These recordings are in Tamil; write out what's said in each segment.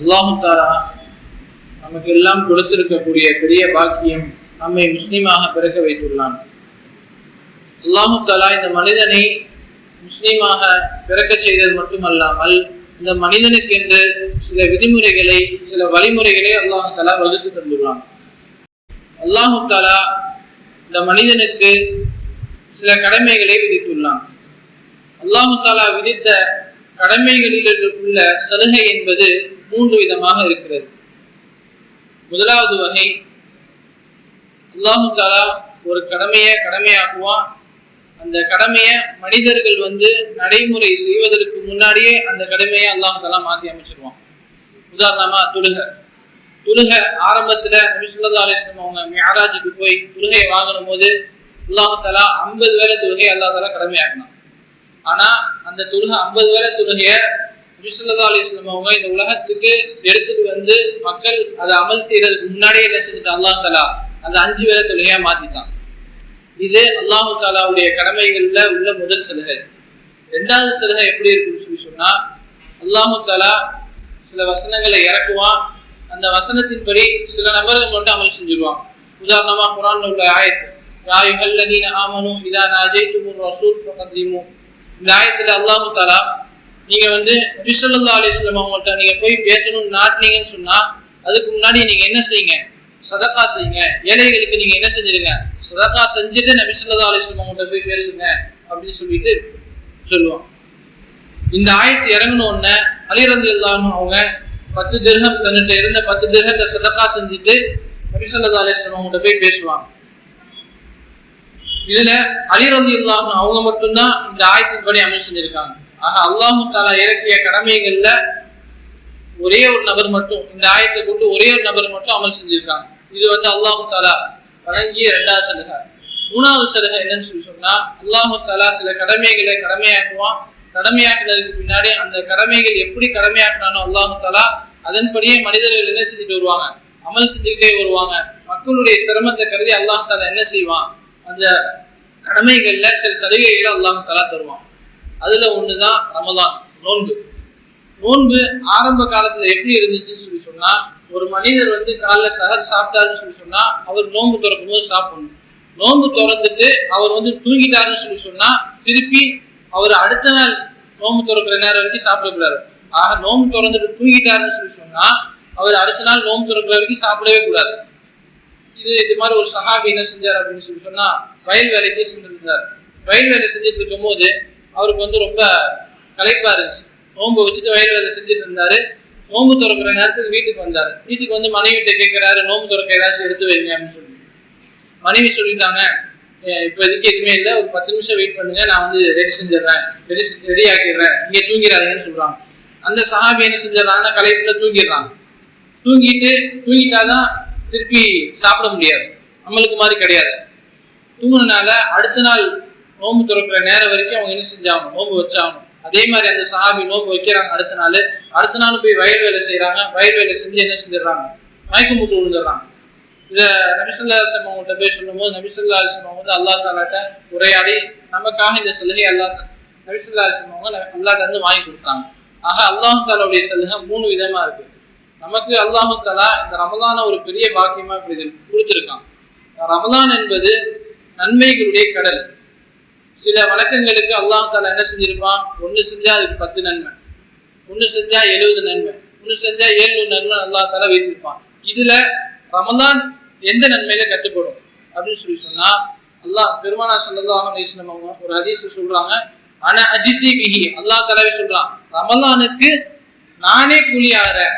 அல்லாஹு தாலா நமக்கு எல்லாம் கொடுத்திருக்கக்கூடிய பெரிய பாக்கியம் நம்மை முஸ்லீமாக பிறக்க வைத்துள்ளான். அல்லாஹு தாலா இந்த மனிதனை முஸ்லீமாக பிறக்க செய்தது மட்டுமல்லாமல் இந்த மனிதனுக்கென்று சில விதிமுறைகளை சில வழிமுறைகளை அல்லாஹு தாலா வகுத்து தந்துள்ளான். அல்லாஹு தாலா இந்த மனிதனுக்கு சில கடமைகளை விதித்துள்ளான். அல்லாஹு தாலா விதித்த கடமைகளில் உள்ள சலுகை என்பது மூன்று விதமாக இருக்கிறது. முதலாவது வகை அல்லாஹு தாலா ஒரு கடமையை கடமையாக்குவான். அந்த கடமையை மனிதர்கள் வந்து நடைமுறை செய்வதற்கு முன்னாடியே அந்த கடமையை அல்லாஹு தாலா மாற்றி அமைச்சிருவான். உதாரணமா தொழுக. தொழுக ஆரம்பத்துல நபிசுல்லா அலிஸ்லம் அவங்க மியாராஜுக்கு போய் தொழுகையை வாங்கணும் போது அல்லாஹு தாலா ஐம்பது வேலை தொழுகை அல்லா தாலா கடமையாக்கினான். ஆனா அந்த தொழுகை ஐம்பது வேலை தொழுகைய நபிசுல்லா அலிஸ்லாம் அவங்க இந்த உலகத்துக்கு எடுத்துட்டு வந்து மக்கள் அதை அமல் செய்யறதுக்கு முன்னாடியே என்ன செஞ்சுட்டு அல்லாஹ் தலா அந்த அஞ்சு வேலை தொழுகையா மாத்திட்டான். இது அல்லாஹு தாலாவுடைய கடமைகள்ல உள்ள முதல் சலுகை. ரெண்டாவது சலுகை எப்படி இருக்குன்னு சொல்லி சொன்னா அல்லாஹு தாலா சில வசனங்களை இறக்குவான். அந்த வசனத்தின்படி சில நபர்கள் மட்டும் அமல் செஞ்சிருவான் உதாரணமா குரான் உள்ள ஆயத்து யாயுகல்லதீன ஆமனும் இதா நாஜைத்துமுர் ரசூல் ஃபகதிமு இந்த ஆயத்துல அல்லாஹு தாலா நீங்க வந்து நபிசல்லா அலிஸ்லாம் அவங்கள்ட்ட நீங்க போய் பேசணும்னு நாட்டினீங்கன்னு சொன்னா அதுக்கு முன்னாடி நீங்க என்ன செய்யுங்க? சதக்கா செய்யுங்க. ஏழைகளுக்கு நீங்க என்ன செஞ்சிருங்க? சதக்கா செஞ்சுட்டு நபிசல்லா அலிஸ்லாம் அவங்கள்ட்ட போய் பேசுங்க அப்படின்னு சொல்லிட்டு சொல்லுவோம் இந்த ஆயத்து இறங்கின உடனே அலிரந்து இல்லாமல் அவங்க பத்து திருகம் தன்னிட்ட இருந்த பத்து திருகத்தை சதக்கா செஞ்சுட்டு நபிசல்லா அலிஸ்லாம் அவங்கள்ட்ட போய் பேசுவாங்க. இதுல அலிரந்து இல்லாமல் அவங்க மட்டும்தான் இந்த ஆயத்தின்படி அமல் செஞ்சிருக்காங்க. ஆக அல்லாஹு தாலா இறக்கிய கடமைகள்ல ஒரே ஒரு நபர் மட்டும் இந்த ஆயத்தை கொண்டு ஒரே ஒரு நபர் மட்டும் அமல் செஞ்சிருக்காங்க. இது வந்து அல்லாஹு தாலா வழங்கிய ரெண்டாவது சலுகை. மூணாவது சலுகை என்னன்னு சொல்லி சொன்னா அல்லாஹு தாலா சில கடமைகளை கடமையாக்குவான். கடமையாக்குனதுக்கு பின்னாடி அந்த கடமைகள் எப்படி கடமையாக்குனானோ அல்லாஹு தாலா அதன்படியே மனிதர்கள் என்ன செஞ்சுட்டு வருவாங்க? அமல் செஞ்சுக்கிட்டே வருவாங்க. மக்களுடைய சிரமத்தை கருதி அல்லாஹு தாலா என்ன செய்வான்? அந்த கடமைகள்ல சில சலுகைகளை அல்லாஹு தாலா தருவான். அதுல ஒண்ணுதான் ரமதான் நோன்பு. நோன்பு ஆரம்ப காலத்துல எப்படி இருந்துச்சுன்னு சொல்லி சொன்னா ஒரு மனிதர் வந்து காலைல சகர் சாப்பிட்டாருன்னு சொல்லி சொன்னா அவர் நோன்பு திறக்கும் போது சாப்பிடணும். நோன்பு திறந்துட்டு அவர் வந்து தூங்கிட்டாருன்னு சொல்லி சொன்னா திருப்பி அவர் அடுத்த நாள் நோன்பு திறக்கிற நேரம் வரைக்கும் சாப்பிடக்கூடாது ஆக நோன்பு திறந்துட்டு தூங்கிட்டாருன்னு சொல்லி சொன்னா அவர் அடுத்த நாள் நோன்பு திறக்கிற வரைக்கும் சாப்பிடவே கூடாது. இது இது மாதிரி ஒரு சஹாபி என்ன செஞ்சார் அப்படின்னு சொல்லி சொன்னா வயல் வேலைக்கு சென்றிருந்தார். வயல் வேலை செஞ்சுட்டு இருக்கும் போது அவருக்கு வந்து ரொம்ப களைப்பா இருந்துச்சு. நோம்பு வச்சுட்டு வயல் வேலை செஞ்சுட்டு இருந்தாரு. நோம்பு திறக்கிற நேரத்துக்கு வீட்டுக்கு வந்தாரு. வீட்டுக்கு வந்து மனைவிட்ட கேட்கிறாரு நோன்பு திறக்க ஏதாச்சும் எடுத்து வைங்க அப்படின்னு சொல்லி. மனைவி சொல்லிட்டாங்க இப்போ இதுக்கு எதுவுமே இல்லை. ஒரு பத்து நிமிஷம் வெயிட் பண்ணுங்க. நான் வந்து ரெடி செஞ்சிடுறேன். ரெடி ரெடி ஆக்கிடுறேன். நீங்க தூங்கிடாதீங்கன்னு சொல்றாங்க. அந்த சஹாபி என்ன செஞ்சிடறாங்கன்னா களைப்புல தூங்கிடுறாங்க. தூங்கிட்டு தூங்கிட்டாதான் திருப்பி சாப்பிட முடியாது. நம்மளுக்கு மாதிரி கிடையாது. தூங்கினால அடுத்த நாள் நோம்பு திறக்கிற நேரம் வரைக்கும் அவங்க என்ன செஞ்சாகணும்? நோம்பு வச்சாகணும். அதே மாதிரி அந்த சாமி நோன்பு வைக்கிறாங்க அடுத்த நாள். அடுத்த நாள் போய் வயல் வேலை செய்கிறாங்க வயல் வேலை செஞ்சு என்ன செஞ்சிடறாங்க? மயக்கம் போட்டு விழுந்துடுறாங்க. இதை நபிசல்லா அலிஸ்லாம் அவங்கள்ட்ட போய் சொல்லும்போது நபிசல்லா அலிஸ்லாம் வந்து அல்லா தாலாட்ட உரையாடி நமக்காக இந்த சலுகை அல்லா நபிசல்லா அலிஸ்லாம் அவங்க அல்லாட்ட வந்து வாங்கி கொடுத்தாங்க. ஆக அல்லாஹு தாலாவுடைய சலுகை மூணு விதமா இருக்கு. நமக்கு அல்லாஹு தாலா இந்த ரமலான ஒரு பெரிய பாக்கியமா இப்படி கொடுத்துருக்கான். ரமலான் என்பது நன்மைகளுடைய கடல். சில வழக்கங்களுக்கு அல்லாஹ் என்ன செஞ்சிருப்பான்? ஒன்று செஞ்சா அதுக்கு பத்து நன்மை. ஒன்று செஞ்சா எழுபது நன்மை. ஒன்று செஞ்சா ஏழுநூறு நன்மை அல்லாஹ் வைத்திருப்பான் இதுல ரமதான் எந்த நன்மையில கட்டுப்படும்? அப்படின்னு சொல்லி சொன்னா அல்லாஹ் பெருமானா சல்லல்லாஹு அலைஹி அவங்க ஒரு ஹதீஸ் சொல்றாங்க ஆனா அஜிசி பிஹி. அல்லாஹ் தலைவி சொல்றான்? ரமலானுக்கு நானே கூலி ஆகிறேன்.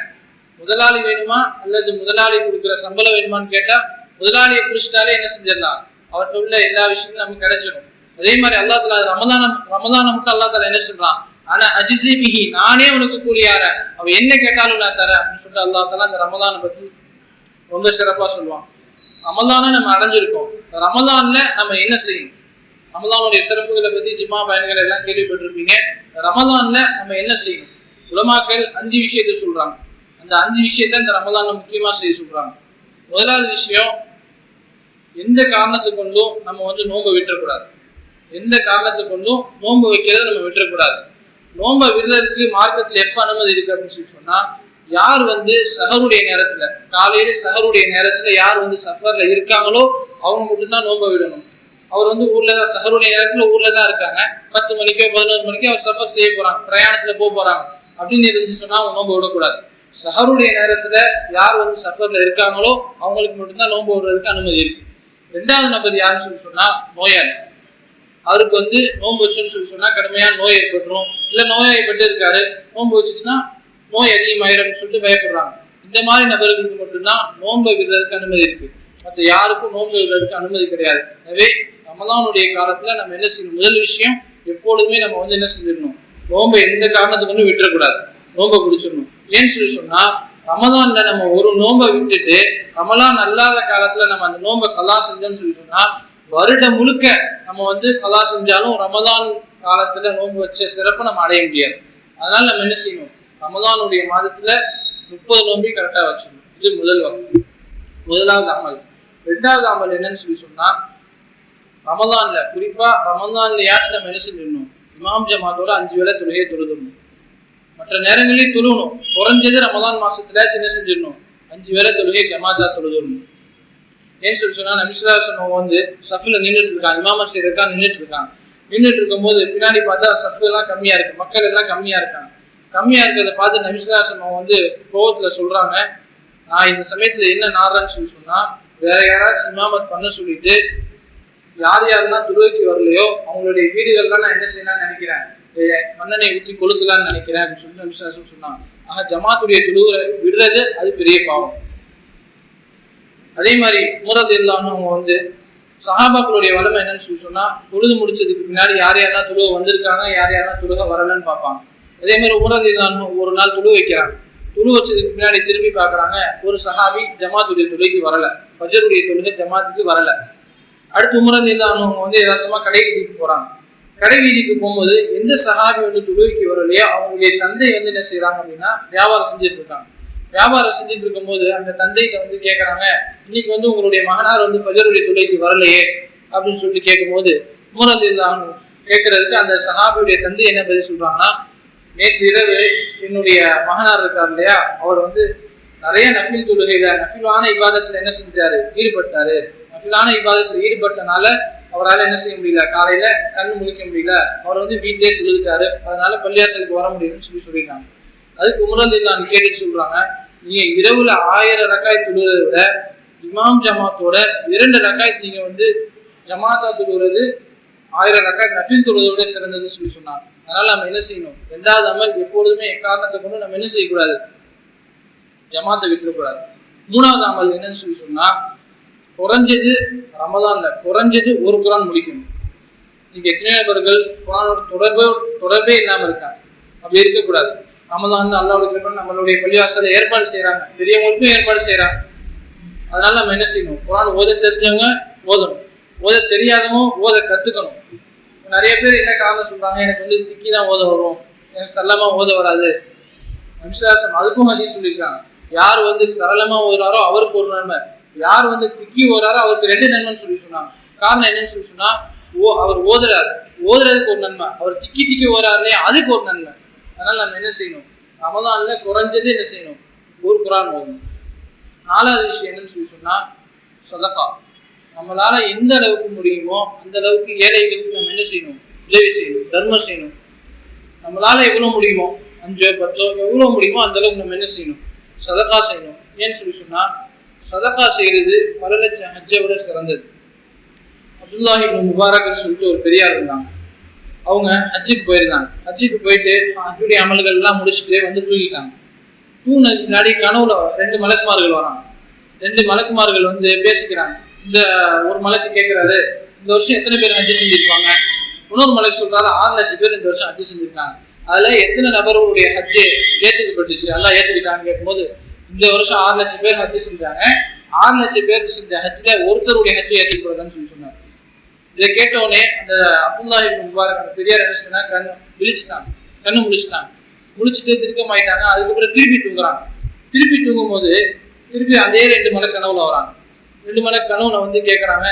முதலாளி வேணுமா? அல்லது முதலாளி கொடுக்குற சம்பளம் வேணுமான்னு கேட்டா முதலாளியை பிடிச்சிட்டாலே என்ன செஞ்சிடலாம்? அவர்கிட்ட உள்ள எல்லா விஷயமும் நமக்கு கிடைச்சிடும் அதே மாதிரி அல்லா தலா ரமதானம் ரமதானமுக்கு அல்லா தலா என்ன சொல்றான்? ஆனா அஜிசி பிஹி நானே உனக்கு கூலியார அவன் என்ன கேட்டாலும் நான் தரேன். அப்படின்னு சொல்லிட்டு அல்லா தலா இந்த ரமதானை பத்தி ரொம்ப சிறப்பா சொல்லுவான். ரமதானை நம்ம அடைஞ்சிருக்கோம். ரமதான்ல நம்ம என்ன செய்யும் ரமதானுடைய சிறப்புகளை பத்தி ஜிம்மா பயன்கள் எல்லாம் கேள்விப்பட்டிருப்பீங்க. ரமதான்ல நம்ம என்ன செய்யும் உலமாக்கள் அஞ்சு விஷயத்த சொல்றாங்க. அந்த அஞ்சு விஷயத்த இந்த ரமதான்ல முக்கியமா செய்ய சொல்றாங்க. முதலாவது விஷயம் எந்த காரணத்தை கொண்டும் நம்ம வந்து நோங்க விட்டுறக்கூடாது. எந்த காரணத்தை கொண்டும் நோன்பு வைக்கிறத நம்ம விட்டுறக்கூடாது. நோன்பை விடுறதுக்கு மார்க்கத்தில் எப்போ அனுமதி இருக்கு அப்படின்னு சொல்லி சொன்னா யார் வந்து சஹருடைய நேரத்துல காலையில சஹருடைய நேரத்துல யார் வந்து சஃபர்ல இருக்காங்களோ அவங்க மட்டும்தான் நோன்பை விடணும். அவர் வந்து ஊர்ல தான் சஹருடைய நேரத்துல ஊர்ல தான் இருக்காங்க. பத்து மணிக்கோ பதினோரு மணிக்கோ அவர் சஃபர் செய்ய போறாங்க பிரயாணத்துல போக போறாங்க. அப்படின்னு இருந்துச்சு சொன்னா அவங்க நோன்பு விடக்கூடாது. சஹருடைய நேரத்துல யார் வந்து சஃபர்ல இருக்காங்களோ அவங்களுக்கு மட்டும்தான் நோன்பு விடுறதுக்கு அனுமதி இருக்கு. ரெண்டாவது நபர் யாருன்னு சொல்லி சொன்னா நோயாளி. அவருக்கு வந்து நோன்பு வச்சுன்னு சொல்லி சொன்னா கடுமையான நோய் ஏற்பட்டுரும். இல்ல நோயாளிப்பட்டு இருக்காரு. நோன்பு வச்சுச்சுன்னா நோய் அதிகமாயிடும் சொல்லிட்டு பயப்படுறாங்க. இந்த மாதிரி நபர்களுக்கு மட்டும்தான் நோன்பை விடுறதுக்கு அனுமதி இருக்கு. மற்ற யாருக்கும் நோன்பு விடுறதுக்கு அனுமதி கிடையாது. எனவே ரமலானுடைய காலத்துல நம்ம என்ன செய்யணும்? முதல் விஷயம் எப்பொழுதுமே நம்ம வந்து என்ன செஞ்சிடணும்? நோன்பை எந்த காரணத்துக்கு கொண்டு விட்டுறக்கூடாது. நோன்பை பிடிச்சிடணும் ஏன்னு சொல்லி சொன்னா ரமதான்ல நம்ம ஒரு நோன்பை விட்டுட்டு ரமலான் அல்லாத காலத்துல நம்ம அந்த நோன்பை கலா செஞ்சோம்னு சொல்லி சொன்னா வருடம் முழுக்க நம்ம வந்து கலா செஞ்சாலும் ரமதான் காலத்துல நோன்பு வச்ச சிறப்பை நம்ம அடைய முடியாது. அதனால நம்ம என்ன செய்யணும்? ரமதானுடைய மாதத்துல முப்பது நோம்பி கரெக்டா வச்சிடணும் இது முதல் வகை. முதலாவது அமல். ரெண்டாவது அமல் என்னன்னு சொல்லி சொன்னா ரமதான்ல குறிப்பா ரமதான்லயாச்சும் நம்ம என்ன செஞ்சிடணும்? இமாம் ஜமாத்தோட அஞ்சு வேளை தொழுகையை தொழுதணும் மற்ற நேரங்களையும் தொழுவணும் குறைஞ்சது ரமதான் மாசத்துல என்ன செஞ்சிடணும்? அஞ்சு வேளை தொழுகை ஜமாத்தா தொழுதணும் ஏன் சொல்லி சொன்னா நபிசுல்லா சொன்னவங்க வந்து சஃபில் நின்றுட்டு இருக்காங்க இமாம செய்யறதுக்கா நின்றுட்டு இருக்காங்க. நின்றுட்டு இருக்கும்போது பின்னாடி பார்த்தா சஃப் எல்லாம் கம்மியா இருக்கு மக்கள் எல்லாம் கம்மியா இருக்காங்க. கம்மியா இருக்கிறத பார்த்து நபிசுல்லா சொன்னவங்க வந்து கோவத்துல சொல்றாங்க நான் இந்த சமயத்துல என்ன நாடுறேன்னு சொல்லி சொன்னா வேற யாராச்சும் இமாமத் பண்ண சொல்லிட்டு யார் யாரெல்லாம் துருவைக்கு வரலையோ அவங்களுடைய வீடுகள்லாம் நான் என்ன செய்யலாம்னு நினைக்கிறேன்? மன்னனை ஊற்றி கொளுத்தலாம்னு நினைக்கிறேன் அப்படின்னு சொல்லி நபிசுல்லா சொன்னாங்க. ஆக ஜமாத்துடைய துருவை விடுறது அது பெரிய பாவம். அதே மாதிரி மூரது இல்லாமல் அவங்க வந்து சஹாபாக்களுடைய வளமை என்னன்னு சொல்லி சொன்னால் தொழுது முடிச்சதுக்கு பின்னாடி யார் யாரெல்லாம் துழுக வந்திருக்காங்க யார் யாரெல்லாம் துழுக வரலன்னு பார்ப்பாங்க. அதே மாதிரி உமரது இல்லாமல் ஒரு நாள் துளு வைக்கிறாங்க. துளு வச்சதுக்கு பின்னாடி திரும்பி பார்க்குறாங்க ஒரு சஹாபி ஜமாத்துடைய தொழுகைக்கு வரல. ஃபஜருடைய தொழுகை ஜமாத்துக்கு வரலை. அடுத்து உமரது இல்லாதவங்க வந்து எதார்த்தமாக கடை வீதிக்கு போகிறாங்க கடை வீதிக்கு போகும்போது எந்த சஹாபி வந்து தொழுகைக்கு வரலையோ அவங்களுடைய தந்தை வந்து என்ன செய்கிறாங்க அப்படின்னா வியாபாரம் செஞ்சுட்டு இருக்காங்க. வியாபாரம் செஞ்சுட்டு இருக்கும்போது அந்த தந்தைகிட்ட வந்து கேட்குறாங்க இன்னைக்கு வந்து உங்களுடைய மகனார் வந்து ஃபஜருடைய துளைக்கு வரலையே அப்படின்னு சொல்லிட்டு கேட்கும்போது உமரது இல்லாமல் கேட்கறதுக்கு அந்த சஹாபியுடைய தந்தை என்ன பதில் சொல்றாங்கன்னா நேற்று இரவு என்னுடைய மகனார் இருக்கார் இல்லையா அவர் வந்து நிறைய நஃபில் தொழுகையில நஃபிலான இபாதத்துல என்ன செஞ்சாரு ஈடுபட்டாரு. நஃபிலான இபாதத்துல ஈடுபட்டனால அவரால் என்ன செய்ய முடியல காலையில கண்ணு முழிக்க முடியல அவர் வந்து வீட்டிலே தொழுதுட்டாரு அதனால பள்ளியாசலுக்கு வர முடியும்னு சொல்லி சொல்லிட்டாங்க. அதுக்கு உமரது நான் கேட்டுட்டு சொல்றாங்க நீங்க இரவுல ஆயிரம் ரக்காய் தொழுகிறத விட இமாம் ஜமாத்தோட இரண்டு ரக்காய் நீங்க வந்து ஜமாத்தா தொழுகிறது ஆயிரம் ரக்காய் நஃபில் தொழுவதை விட சிறந்ததுன்னு சொல்லி சொன்னாங்க. அதனால நம்ம என்ன செய்யணும்? ரெண்டாவது அமல் எப்பொழுதுமே எக்காரணத்தை கொண்டு நம்ம என்ன செய்யக்கூடாது? ஜமாத்தை விட்டுறக்கூடாது. மூணாவது அமல் என்னன்னு சொல்லி சொன்னா குறைஞ்சது ரமதான்ல குறைஞ்சது ஒரு குரான் முடிக்கணும். நீங்க எத்தனை நபர்கள் குரானோட தொடர்பு தொடர்பே இல்லாம இருக்காங்க. அப்படி இருக்கக்கூடாது. ரமதான் அல்லாவுடைய நம்மளுடைய பள்ளிவாசலை ஏற்பாடு செய்யறாங்க பெரியவங்களுக்கும் ஏற்பாடு செய்யறாங்க அதனால நம்ம என்ன செய்யணும்? குரான் ஓத தெரிஞ்சவங்க ஓதணும். ஓத தெரியாதவங்க ஓத கத்துக்கணும். நிறைய பேர் என்ன காரணம் சொல்றாங்க? எனக்கு வந்து திக்கி தான் ஓத வரும். எனக்கு சல்லமா ஓத வராது. விசுவாசம் அதுக்கும் ஹதீஸ் சொல்லியிருக்காங்க. யார் வந்து சரளமா ஓதுறாரோ அவருக்கு ஒரு நன்மை. யார் வந்து திக்கி ஓடுறாரோ அவருக்கு ரெண்டு நன்மைன்னு சொல்லி சொன்னாங்க. காரணம் என்னன்னு சொல்லி சொன்னா ஓ அவர் ஓதுறாரு. ஓதுறதுக்கு ஒரு நன்மை. அவர் திக்கி திக்கி ஓடுறாரு அதுக்கு ஒரு நன்மை. அதனால் நம்ம என்ன செய்யணும்? ரமதானில் குறைஞ்சது என்ன செய்யணும்? ஒரு குரான் ஓதணும் நாலாவது விஷயம் என்னன்னு சொல்லி சொன்னால் சதக்கா. நம்மளால் எந்த அளவுக்கு முடியுமோ அந்த அளவுக்கு ஏழைகளுக்கு நம்ம என்ன செய்யணும்? உதவி செய்யணும் தர்மம் செய்யணும். நம்மளால் எவ்வளோ முடியுமோ அஞ்சோ பத்தோ எவ்வளோ முடியுமோ அந்த அளவுக்கு நம்ம என்ன செய்யணும்? சதக்கா செய்யணும். ஏன்னு சொல்லி சொன்னால் சதக்கா செய்கிறது பல லட்சம் ஹஜ்ஜை விட சிறந்தது. அப்துல்லாஹி முபாரக்னு சொல்லிட்டு ஒரு பெரியார் இருந்தாங்க. அவங்க ஹஜ்ஜுக்கு போயிருந்தாங்க. ஹஜ்ஜுக்கு போயிட்டு ஹஜ்ஜுடைய அமல்கள் எல்லாம் முடிச்சுட்டு வந்து தூங்கிட்டாங்க. தூங்கினதுக்கு முன்னாடி கனவுல ரெண்டு மலக்குமார்கள் வராங்க. ரெண்டு மலக்குமார்கள் வந்து பேசிக்கிறாங்க. இந்த ஒரு மலைக்கு கேட்கிறாரு இந்த வருஷம் எத்தனை பேர் ஹஜ்ஜு செஞ்சிருப்பாங்க? இன்னொரு மலைக்கு சொல்றாரு ஆறு லட்சம் பேர் இந்த வருஷம் ஹஜ்ஜு செஞ்சிருக்காங்க. அதுல எத்தனை நபர்களுடைய ஹஜ்ஜு ஏற்றுக்கப்பட்டுச்சு? எல்லாம் ஏத்துக்கிட்டாங்கன்னு கேட்கும்போது இந்த வருஷம் ஆறு லட்சம் பேர் ஹஜ்ஜு செஞ்சாங்க. ஆறு லட்சம் பேர் செஞ்ச ஹஜ்ஜில் ஒருத்தருடைய ஹஜ்ஜு ஏற்றுக்கப்படுதுன்னு சொல்லி சொன்னார் இதை கேட்ட உடனே அந்த அப்துல்லா முபாரக் அந்த பெரியார் என்ன சொன்னா கண்ணு விழிச்சிட்டாங்க. கண்ணு முழிச்சிட்டாங்க. முழிச்சிட்டு திருக்கமாயிட்டாங்க அதுக்கப்புறம் திருப்பி தூங்குறாங்க. திருப்பி தூங்கும் போது திருப்பி அதே ரெண்டு மலை கனவுல வராங்க. ரெண்டு மலை கனவுல வந்து கேட்கறாங்க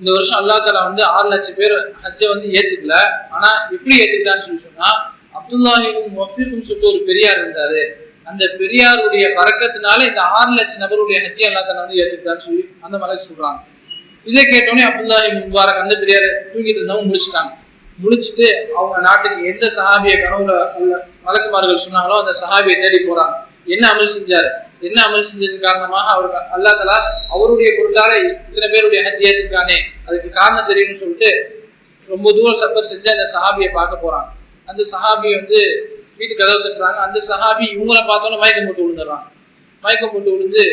இந்த வருஷம் அல்லா தலா வந்து ஆறு லட்சம் பேர் ஹஜ்ஜை வந்து ஏத்துக்கல. ஆனா எப்படி ஏத்துக்கிட்டான்னு சொல்லி சொன்னா அப்துல்லாஹிவும் மஃபீக்கும் சொல்லிட்டு ஒரு பெரியார் இருந்தாரு. அந்த பெரியாருடைய பறக்கத்தினால இந்த ஆறு லட்சம் நபருடைய ஹஜ்ஜை அல்லா தலா வந்து ஏத்துக்கிட்டான்னு சொல்லி அந்த மலைக்கு சொல்றாங்க. இதை கேட்டோடனே அப்துல்லா முபாரக் அந்த பெரியார் தூங்கிட்டு இருந்தவங்க முடிச்சுட்டாங்க முடிச்சுட்டு அவங்க நாட்டுக்கு எந்த சஹாபிய கனவுல உள்ள வழக்குமார்கள் சொன்னாங்களோ அந்த சஹாபியை தேடி போறாங்க. என்ன அமல் செஞ்சாரு? என்ன அமல் செஞ்சதன் காரணமாக அவருக்கு அல்லா தலா அவருடைய பொருளால இத்தனை பேருடைய ஹஜ் ஏற்றிருக்கானே அதுக்கு காரணம் தெரியும்னு சொல்லிட்டு ரொம்ப தூரம் சஃபர் செஞ்சு அந்த சஹாபியை பார்க்க போறாங்க. அந்த சஹாபி வந்து வீட்டு கதவு தட்டுறாங்க. அந்த சஹாபி இவங்கள பார்த்தோன்னே மயக்கம் போட்டு விழுந்துடுறாங்க. மயக்கம் போட்டு விழுந்து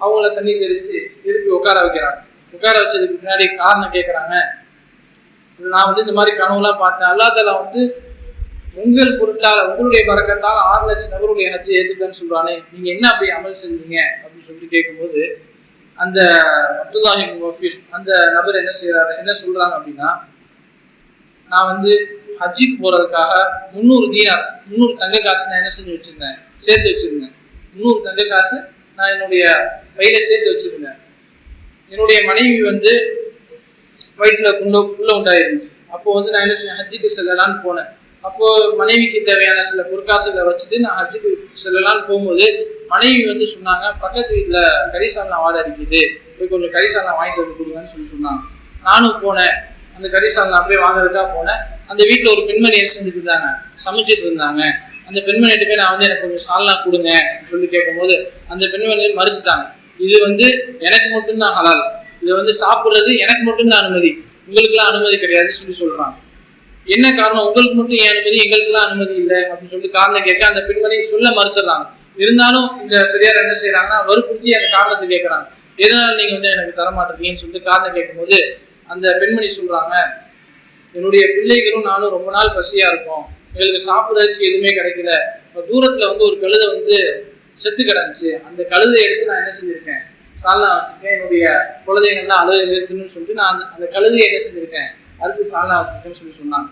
அவங்கள தண்ணி தெரிச்சு திருப்பி உட்கார வைக்கிறாங்க. உட்கார வச்சதுக்கு பின்னாடி காரணம் கேட்குறாங்க நான் வந்து இந்த மாதிரி கனவுலாம் பார்த்தேன். அல்லா தலா வந்து உங்கள் பொருட்டால் உங்களுடைய பறக்கத்தால் ஆறு லட்சம் நபருடைய ஹஜ் ஏற்றுக்கன்னு சொல்கிறானே நீங்கள் என்ன அப்படி அமல் செஞ்சீங்க? அப்படின்னு சொல்லிட்டு கேட்கும்போது அந்த அப்துல்லாஹி வஃபீர் அந்த நபர் என்ன செய்கிறாரு என்ன சொல்கிறாங்க அப்படின்னா நான் வந்து ஹஜ்ஜிக்கு போகிறதுக்காக முந்நூறு தீனார் முந்நூறு தங்க காசு நான் என்ன செஞ்சு வச்சுருந்தேன்? சேர்த்து வச்சுருந்தேன். முந்நூறு தங்க காசு நான் என்னுடைய பையில சேர்த்து வச்சுருந்தேன். என்னுடைய மனைவி வந்து வயிற்றுல குள்ள உள்ள உண்டாயிருந்துச்சு. அப்போ வந்து நான் என்ன செய்ய ஹஜ்ஜுக்கு செல்லலான்னு போனேன். அப்போ மனைவிக்கு தேவையான சில பொற்காசுகளை வச்சுட்டு நான் ஹஜ்ஜுக்கு செல்லலான்னு போகும்போது மனைவி வந்து சொன்னாங்க பக்கத்து வீட்டுல கரிசாலா வாட அடிக்குது. போய் கொஞ்சம் கரிசாலா வாங்கிட்டு வந்து கொடுங்கன்னு சொல்லி சொன்னாங்க. நானும் போனேன். அந்த கரிசாலா அப்படியே வாங்குறதுக்காக போனேன். அந்த வீட்டுல ஒரு பெண்மணி செஞ்சுட்டு இருந்தாங்க சமைச்சிட்டு இருந்தாங்க. அந்த பெண்மணிகிட்ட போய் நான் வந்து எனக்கு கொஞ்சம் சால்னா கொடுங்க சொல்லி கேட்கும்போது அந்த பெண்மணி மறுத்துட்டாங்க. இது வந்து எனக்கு மட்டும்தான் ஹலால் இதை வந்து சாப்பிட்றது எனக்கு மட்டும்தான் அனுமதி. உங்களுக்குலாம் அனுமதி கிடையாதுன்னு சொல்லி சொல்றாங்க. என்ன காரணம்? உங்களுக்கு மட்டும் ஏன் அனுமதி? எங்களுக்குலாம் அனுமதி இல்லை அப்படின்னு சொல்லி காரணம் கேட்க அந்த பெண்மணி சொல்ல மறுத்துறாங்க. இருந்தாலும் இந்த பெரியார் என்ன செய்யறாங்கன்னா வற்புறுத்தி அந்த காரணத்தை கேட்கறாங்க எதனால நீங்க வந்து எனக்கு தர சொல்லிட்டு காரணம் கேட்கும்போது அந்த பெண்மணி சொல்றாங்க என்னுடைய பிள்ளைகளும் நானும் ரொம்ப நாள் பசியா இருக்கோம். எங்களுக்கு சாப்பிட்றதுக்கு எதுவுமே கிடைக்கல. தூரத்துல வந்து ஒரு கழுதை வந்து செத்து கிடந்துச்சு. அந்த கழுதையை எடுத்து நான் என்ன செஞ்சிருக்கேன்? சால்னா வச்சிருக்கேன். என்னுடைய குழந்தைங்கள்லாம் அழுகை நிறுத்தணும்னு சொல்லிட்டு நான் அந்த- கழுதையை என்ன செஞ்சிருக்கேன்? அடுத்து சால்னா வச்சிருக்கேன்னு சொல்லி சொன்னாங்க.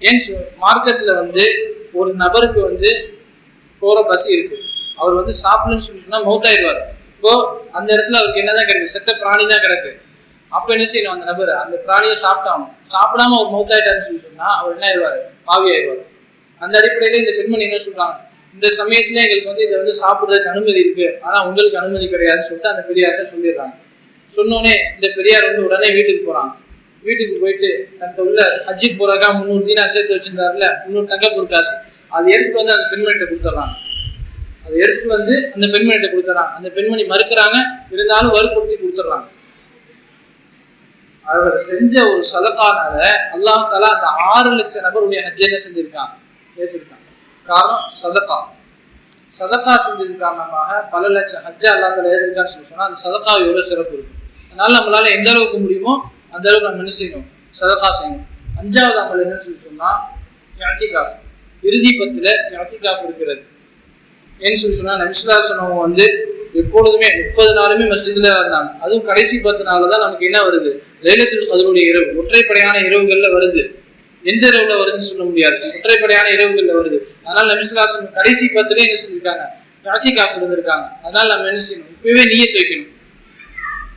ஏன் மார்க்கெட்ல வந்து ஒரு நபருக்கு வந்து போற பசி இருக்கு. அவர் வந்து சாப்பிடணும்னு சொல்லி சொன்னா மௌத்தாயிடுவார். இப்போ அந்த இடத்துல அவருக்கு என்னதான் கிடைக்கு? செத்த பிராணி தான் கிடக்கு. அப்ப என்ன செய்யணும் அந்த நபர்? அந்த பிராணியை சாப்பிட்டாங்க சாப்பிடாம அவர் மௌத்தாயிட்டாருன்னு சொல்லி சொன்னா அவர் என்ன ஆயிடுவாரு? பாவி ஆயிடுவார் அந்த அடிப்படையில இந்த பெண்மணி என்ன சொல்றாங்க? இந்த சமயத்துல எங்களுக்கு வந்து இதை வந்து சாப்பிடுறதுக்கு அனுமதி இருக்கு. ஆனா உங்களுக்கு அனுமதி கிடையாதுன்னு சொல்லிட்டு அந்த பெரியார்கிட்ட சொல்லிடுறாங்க. சொன்னோடனே இந்த பெரியார் வந்து உடனே வீட்டுக்கு போறாங்க. வீட்டுக்கு போயிட்டு தன்கிட்ட உள்ள ஹஜ்ஜிக்கு போறக்கா முந்நூறு தீனா சேர்த்து வச்சிருந்தாருல முந்நூறு தங்க பொருட்காசு அதை எடுத்துட்டு வந்து அந்த பெண்மணிகிட்ட கொடுத்துட்றாங்க. அதை எடுத்துட்டு வந்து அந்த பெண்மணிகிட்ட கொடுத்துறாங்க அந்த பெண்மணி மறுக்கிறாங்க. இருந்தாலும் வலுப்படுத்தி கொடுத்துட்றாங்க. அவர் செஞ்ச ஒரு சதக்கானால அல்லாஹ் அந்த ஆறு லட்சம் நபருடைய ஹஜ்ஜை என்ன செஞ்சிருக்காங்க ஏற்றிருக்காங்க காரணம் சதக்கா. சதக்கா செஞ்சது காரணமாக பல லட்சம் ஹஜ்ஜா அல்லாத எழுதிருக்கான்னு சொல்லி சொன்னால் அந்த சதக்கா எவ்வளோ சிறப்பு இருக்கும் அதனால நம்மளால எந்த அளவுக்கு முடியுமோ அந்த அளவுக்கு நம்ம என்ன செய்யணும்? சதக்கா செய்யணும். அஞ்சாவது அமல் என்னன்னு சொல்லி சொன்னால் யாத்திகாஃப் இறுதி பத்தில் யாத்திகாஃப் இருக்கிறது. ஏன்னு சொல்லி சொன்னால் நபிசுல்லா வந்து எப்பொழுதுமே முப்பது நாளுமே மசிதில் இருந்தாங்க. அதுவும் கடைசி பத்து நாளில் தான் நமக்கு என்ன வருது? லைலத்துல் கதருடைய இரவு ஒற்றைப்படையான இரவுகளில் வருது. எந்த இரவுல வருதுன்னு சொல்ல முடியாது. ஒற்றைப்படையான இரவுகள்ல வருது. அதனால நபிசுல்லாசன் கடைசி பத்துல என்ன செஞ்சிருக்காங்க யாத்திகாஃப் இருந்திருக்காங்க அதனால நம்ம என்ன செய்யணும்? இப்பவே நீயத் வைக்கணும்.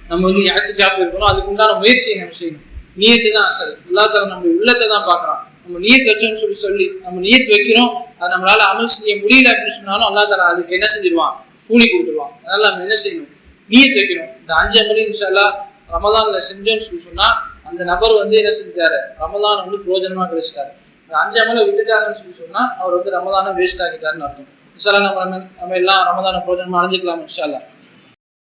நம்ம வந்து யாத்திகாஃப் இருக்கணும் அதுக்கு உண்டான முயற்சியை நம்ம செய்யணும். நீயத்து தான் அசல். எல்லா தரம் நம்ம உள்ளத்தை தான் பார்க்கறோம் நம்ம நீயத் வச்சோம்னு சொல்லி சொல்லி நம்ம நீயத்து வைக்கிறோம். அது நம்மளால அமல் செய்ய முடியல அப்படின்னு சொன்னாலும் அல்லா தரம் அதுக்கு என்ன செஞ்சிருவான்? கூலி கொடுத்துருவான். அதனால நம்ம என்ன செய்யணும்? நீயத் வைக்கணும். இந்த அஞ்சு அமலின்னு இன்ஷால்லா ரமதான்ல செஞ்சோம்னு சொல்லி சொன்னா அந்த நபர் வந்து என்ன செஞ்சாரு? ரமதான் வந்து பிரோஜனமா கிடைச்சிட்டாரு அந்த அஞ்சு அமலை விட்டுட்டாருன்னு சொல்லி சொன்னால் அவர் வந்து ரமதானை வேஸ்ட் ஆகிட்டாருன்னு அர்த்தம். இன்ஷால்லா நம்ம நம்ம எல்லாம் ரமதான பிரோஜனமா அடைஞ்சிக்கலாம்? இன்ஷால்லா